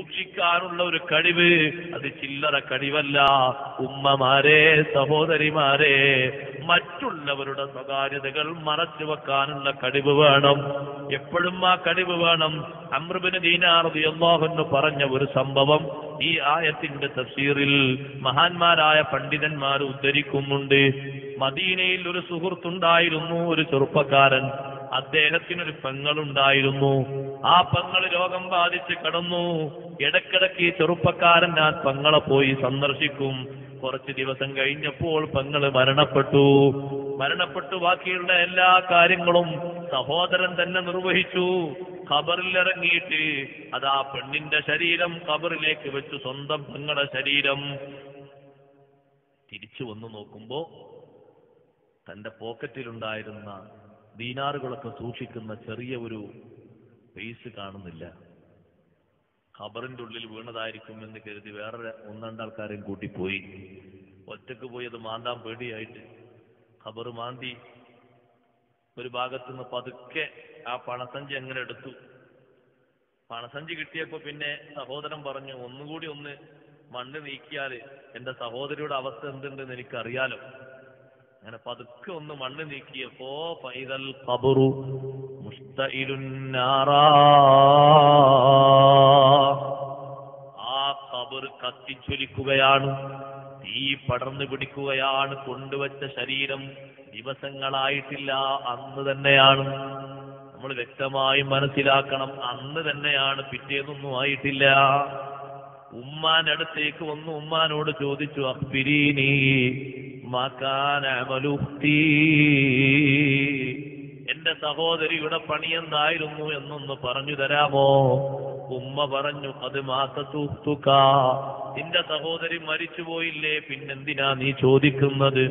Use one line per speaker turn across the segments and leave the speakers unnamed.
സൂക്ഷിക്കാനുള്ള ഒരു കഴിവ്. അത് ചില്ലറ കഴിവല്ല. ഉമ്മമാരെ സഹോദരിമാരെ മറ്റുള്ളവരുടെ സ്വകാര്യതകൾ മറച്ചു വെക്കാനുള്ള കഴിവ് വേണം. എപ്പോഴും ആ കഴിവ് വേണം. അമൃബിന് ദീനാർതി അള്ളാഹുന്ന് പറഞ്ഞ ഒരു സംഭവം ഈ ആയത്തിന്റെ തഫ്സീറിൽ മഹാന്മാരായ പണ്ഡിതന്മാർ ഉദ്ധരിക്കുന്നുണ്ട്. മദീനയിൽ ഒരു സുഹൃത്തുണ്ടായിരുന്നു ഒരു ചെറുപ്പക്കാരൻ. അദ്ദേഹത്തിനൊരു പെങ്ങളുണ്ടായിരുന്നു. ആ പെങ്ങൾ രോഗം ബാധിച്ച് കടന്നു. ഇടക്കിടക്ക് ഈ ചെറുപ്പക്കാരൻ ആ പെങ്ങളെ പോയി സന്ദർശിക്കും. കുറച്ച് ദിവസം കഴിഞ്ഞപ്പോൾ പെങ്ങൾ മരണപ്പെട്ടു. മരണപ്പെട്ടു. ബാക്കിയുള്ള എല്ലാ കാര്യങ്ങളും സഹോദരൻ തന്നെ നിർവഹിച്ചു. ഖബറിലിറങ്ങിയിട്ട് അത് അതാ പെണ്ണിന്റെ ശരീരം ഖബറിലേക്ക് വെച്ചു. സ്വന്തം പെങ്ങളുടെ ശരീരം. തിരിച്ചു വന്നു നോക്കുമ്പോ തന്റെ പോക്കറ്റിലുണ്ടായിരുന്ന ദീനാറുകളൊക്കെ സൂക്ഷിക്കുന്ന ചെറിയ ഒരു പേസ് കാണുന്നില്ല. ഖബറിന്റെ ഉള്ളിൽ വീണതായിരിക്കും എന്ന് കരുതി വേറെ ഒന്ന് രണ്ടാൾക്കാരെയും കൂട്ടിപ്പോയി. ഒറ്റയ്ക്ക് പോയി അത് മാന്താൻ പേടിയായിട്ട് ഖബർ മാന്തി ഒരു ഭാഗത്തുനിന്ന് പതുക്കെ ആ പണസഞ്ചി അങ്ങനെ എടുത്തു. പണസഞ്ചി കിട്ടിയപ്പോ പിന്നെ സഹോദരൻ പറഞ്ഞു ഒന്നുകൂടി ഒന്ന് മണ്ണ് നീക്കിയാൽ എന്റെ സഹോദരിയുടെ അവസ്ഥ എന്തുണ്ടെന്ന് എനിക്കറിയാലോ. അങ്ങനെ പതുക്കെ ഒന്ന് മണ്ണ് നീക്കിയപ്പോ പൈതൽ കബറു ആ ഖബർ കത്തിച്ചൊലിക്കുകയാണ് തീ പടർന്നു പിടിക്കുകയാണ് കൊണ്ടുവച്ച ശരീരം ദിവസങ്ങളായിട്ടില്ല അന്ന് തന്നെയാണ്. നമ്മൾ വ്യക്തമായി മനസ്സിലാക്കണം അന്ന് തന്നെയാണ് പിറ്റേതൊന്നും ആയിട്ടില്ല. ഉമ്മാന്റെ അടുത്തേക്ക് ഒന്ന് ഉമ്മാനോട് ചോദിച്ചു അമലുഖ്തി എന്റെ സഹോദരിയുടെ പണി എന്തായിരുന്നു എന്നൊന്ന് പറഞ്ഞു തരാമോ? ഉമ്മ പറഞ്ഞു അത് മാസത്തൂക്ക നിന്റെ സഹോദരി മരിച്ചുപോയില്ലേ? പിന്നെന്തിനാ നീ ചോദിക്കുന്നത്?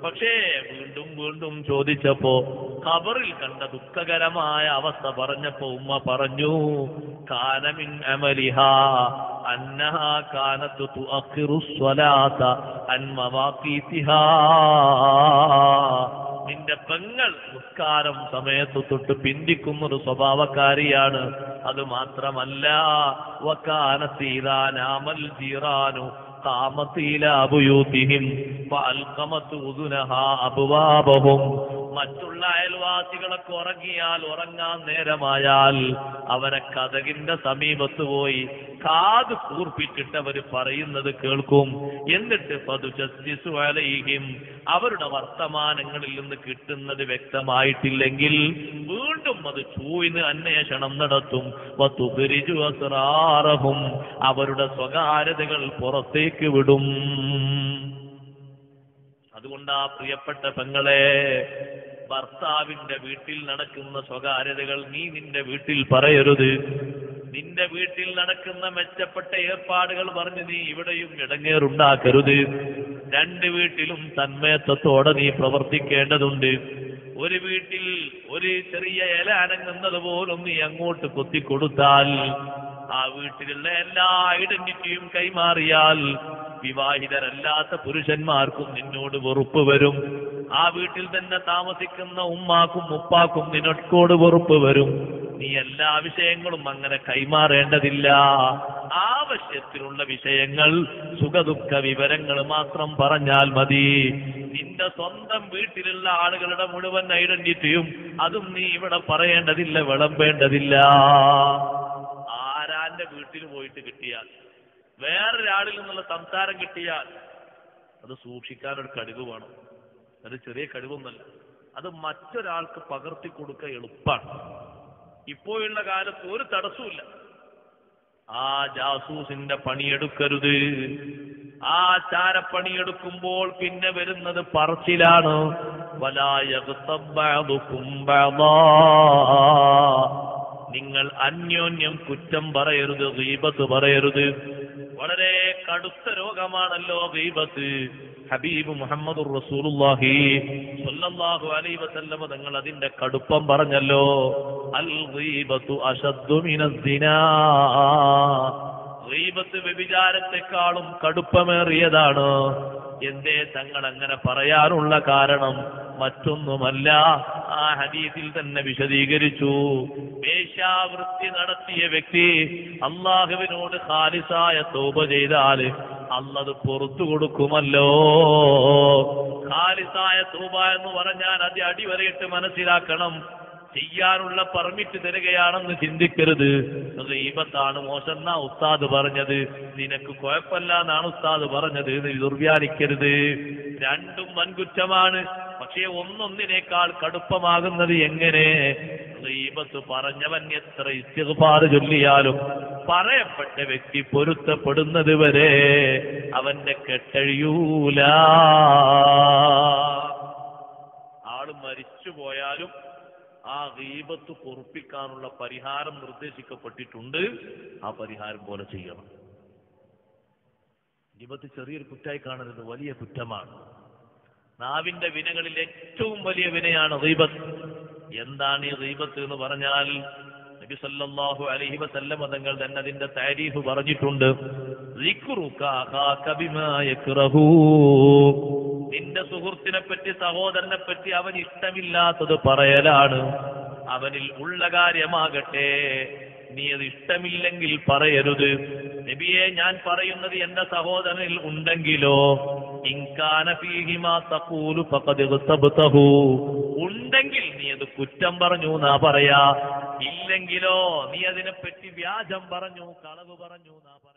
പക്ഷേ വീണ്ടും വീണ്ടും ചോദിച്ചപ്പോ ഖബറിൽ കണ്ട ദുഃഖകരമായ അവസ്ഥ പറഞ്ഞപ്പോ ഉമ്മ പറഞ്ഞു കാനമിൻ അമലിഹ. അന്നഹ കാനത്ത് തുഅഖിറു മവാഖീതിഹാ നിന്റെ പെങ്ങൾ നിസ്കാരം സമയത്ത് തൊട്ട് പിന്തിക്കുന്ന ഒരു സ്വഭാവക്കാരിയാണ്. അത് മാത്രമല്ല വക്കാനത്തീരാനാമൽ ജീറാനു മറ്റുള്ള അയൽവാസികളൊക്കെ ഉറങ്ങിയാൽ ഉറങ്ങാൻ നേരമായാൽ അവരെ കഥകിന്റെ സമീപത്ത് പോയി കാത് കൂർപ്പിച്ചിട്ട് അവർ പറയുന്നത് കേൾക്കും. എന്നിട്ട് അലൈഹിം അവരുടെ വർത്തമാനങ്ങളിൽ നിന്ന് കിട്ടുന്നത് വ്യക്തമായിട്ടില്ലെങ്കിൽ വീണ്ടും അത് ചൂയിന് അന്വേഷണം നടത്തും. അവരുടെ സ്വകാര്യതകൾ പുറത്തേക്ക് വിടും. അതുകൊണ്ടാ പ്രിയപ്പെട്ട പെങ്ങളെ ഭർത്താവിന്റെ വീട്ടിൽ നടക്കുന്ന സ്വകാര്യതകൾ നീ നിന്റെ വീട്ടിൽ പറയരുത്. നിന്റെ വീട്ടിൽ നടക്കുന്ന മെച്ചപ്പെട്ട ഏർപ്പാടുകൾ പറഞ്ഞ് നീ ഇവിടെയും ഇടങ്ങേറുണ്ടാക്കരുത്. രണ്ട് വീട്ടിലും തന്മയത്വത്തോടെ നീ പ്രവർത്തിക്കേണ്ടതുണ്ട്. ഒരു വീട്ടിൽ ഒരു ചെറിയ ഇല അനങ്ങുന്നത് പോലും നീ അങ്ങോട്ട് കൊത്തിക്കൊടുത്താൽ ആ വീട്ടിലുള്ള എല്ലാ ഐഡന്റിറ്റിയും കൈമാറിയാൽ വിവാഹിതരല്ലാത്ത പുരുഷന്മാർക്കും നിന്നോട് വെറുപ്പ് വരും. ആ വീട്ടിൽ തന്നെ താമസിക്കുന്ന ഉമ്മാക്കും ഉപ്പാക്കും നിനക്കോട് വെറുപ്പ് വരും. നീ എല്ലാ വിഷയങ്ങളും അങ്ങനെ കൈമാറേണ്ടതില്ല. ആവശ്യത്തിനുള്ള വിഷയങ്ങൾ സുഖദുഃഖ വിവരങ്ങൾ മാത്രം പറഞ്ഞാൽ മതി. നിന്റെ സ്വന്തം വീട്ടിലുള്ള ആളുകളുടെ മുഴുവൻ ഐഡന്റിറ്റിയും അതും നീ ഇവിടെ പറയേണ്ടതില്ല വിളമ്പേണ്ടതില്ല. ആരാന്റെ വീട്ടിൽ പോയിട്ട് കിട്ടിയാൽ? വേറൊരാളിൽ നിന്നുള്ള സംസാരം കിട്ടിയാൽ? അത് സൂക്ഷിക്കാൻ ഒരു കഴിവ് വേണം. അത് ചെറിയ കഴിവൊന്നല്ല. അത് മറ്റൊരാൾക്ക് പകർത്തി കൊടുക്ക എളുപ്പമാണ് ഇപ്പോഴുള്ള കാലത്ത് ഒരു തടസ്സമില്ല ആ ജാസൂസിന്റെ പണിയെടുക്കരുത്. ആ ചാരപ്പണിയെടുക്കുമ്പോൾ പിന്നെ വരുന്നത് പറച്ചിലാണ്. നിങ്ങൾ അന്യോന്യം കുറ്റം പറയരുത് ദീപത്ത് പറയരുത്. വളരെ കടുത്ത രോഗമാണല്ലോ ഗീബത്ത്. ഹബീബ് മുഹമ്മദ് റസൂലുള്ളാഹി സ്വല്ലല്ലാഹു അലൈഹി വസല്ലമ തങ്ങൾ അതിന്റെ കടുപ്പം പറഞ്ഞല്ലോ അൽ ഗീബത്തു അശദ്ദു മിനസ്സിനാ ഗീബത്ത് വ്യഭിചാരത്തെക്കാളും കടുപ്പമേറിയതാണ്. എന്തേ തങ്ങൾ അങ്ങനെ പറയാനുള്ള കാരണം? മറ്റൊന്നുമല്ല. ആ ഹദീസിൽ തന്നെ വിശദീകരിച്ചു. വേശ്യാവൃത്തി നടത്തിയ വ്യക്തി അള്ളാഹുവിനോട് ഖാലിസായ തോപ ചെയ്താൽ അന്നത് പുറത്തു കൊടുക്കുമല്ലോ. ഖാലിസായ തൂബ എന്ന് പറഞ്ഞാൽ അത് അടിവരയിട്ട് മനസ്സിലാക്കണം. ചെയ്യാനുള്ള പെർമിറ്റ് തരികയാണെന്ന് ചിന്തിക്കരുത്. ഈപത്താണ് മോശം ഉസ്താദ് പറഞ്ഞത്. നിനക്ക് കുഴപ്പമില്ല എന്നാണ് ഉസ്താദ് പറഞ്ഞത്. ദുർവ്യാനിക്കരുത്. രണ്ടും വൻകുറ്റമാണ്. പക്ഷേ ഒന്നൊന്നിനേക്കാൾ കടുപ്പമാകുന്നത് എങ്ങനെ? പറഞ്ഞവൻ എത്ര ഇസ്തിഗ്ഫാർ ചൊല്ലിയാലും പറയപ്പെട്ട വ്യക്തി പൊരുത്തപ്പെടുന്നത് വരെ അവന്റെ കെട്ടഴിയൂല. ആൾ മരിച്ചു പോയാലും ആ ദീപത്ത് പൊറുപ്പിക്കാനുള്ള പരിഹാരം നിർദ്ദേശിക്കപ്പെട്ടിട്ടുണ്ട്. ആ പരിഹാരം പോലെ ചെയ്യണം. ദീപത്ത് ചെറിയൊരു കുറ്റായി കാണരുത് വലിയ കുറ്റമാണ്. നാവിന്റെ വിനകളിൽ ഏറ്റവും വലിയ വിനയാണ് റീബത്ത് എന്താണ് ഈ റീബത്ത് എന്ന് പറഞ്ഞാൽ നബി സല്ലല്ലാഹു അലൈഹി വസല്ലമ തങ്ങൾ തന്നെ അതിന്റെ താരീഫ് പറഞ്ഞിട്ടുണ്ട്. നിന്റെ സുഹൃത്തിനെ പറ്റി സഹോദരനെ പറ്റി അവൻ ഇഷ്ടമില്ലാത്തത് പറയലാണ്. അവനിൽ ഉള്ള കാര്യമാകട്ടെ നീ അത് ഇഷ്ടമില്ലെങ്കിൽ പറയരുത്. നബിയെ ഞാൻ പറയുന്നത് എന്റെ സഹോദരനിൽ ഉണ്ടെങ്കിലോ ഉണ്ടെങ്കിൽ നീ അത് കുറ്റം പറഞ്ഞു എന്നാ പറയാ. ഇല്ലെങ്കിലോ നീ അതിനെപ്പറ്റി വ്യാജം പറഞ്ഞു കളവ് പറഞ്ഞു എന്നാ പറയാ.